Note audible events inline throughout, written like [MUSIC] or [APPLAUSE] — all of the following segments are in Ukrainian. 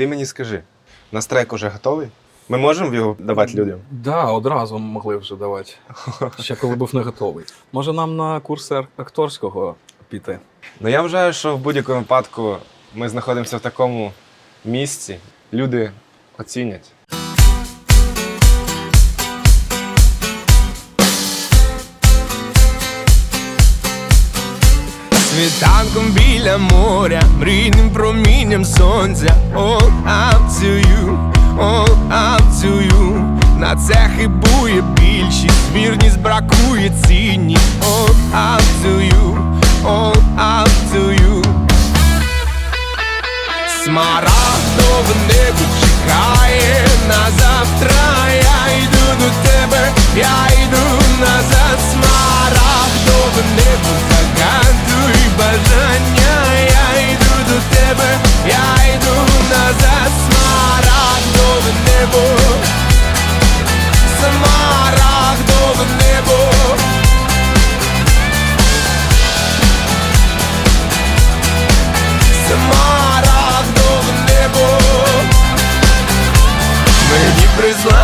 Ти мені скажи, наш трек уже готовий? Ми можемо його давати людям? Да, одразу могли вже давати. [LAUGHS] Ще коли був не готовий. Може нам на курси акторського піти? Ну я вважаю, що в будь-якому випадку ми знаходимося в такому місці, люди оцінять. Світанком біля моря, мрійним промінням сонця. All up На це хибує більшість, вірність бракує цінність All up to you, all Смарагдове небо чекає. На завтра Я йду до тебе, я йду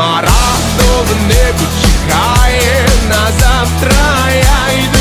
Смарагдове небо чекає на завтра Я йду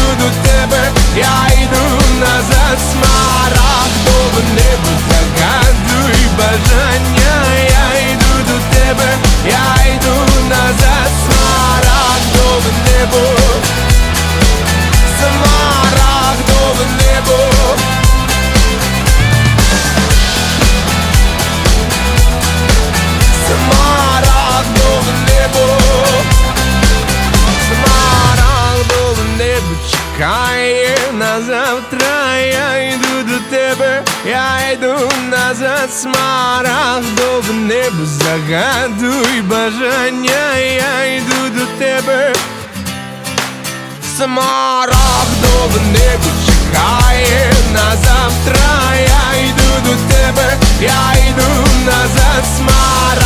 чекає на завтра Я йду до тебе, я йду назад Смарагдове небо загадуй бажання Я йду до тебе. Смарагдове небо чекає на завтра Я йду до тебе, я йду назад Смарагдове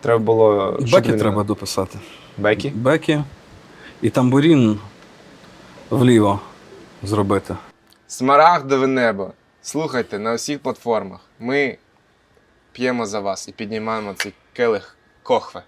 Треба було. щоб Бекі він- треба дописати. Бекі? Бекі і тамбурін вліво зробити. Смарагдове небо. Слухайте на усіх платформах. Ми п'ємо за вас і піднімаємо цей келих кохве.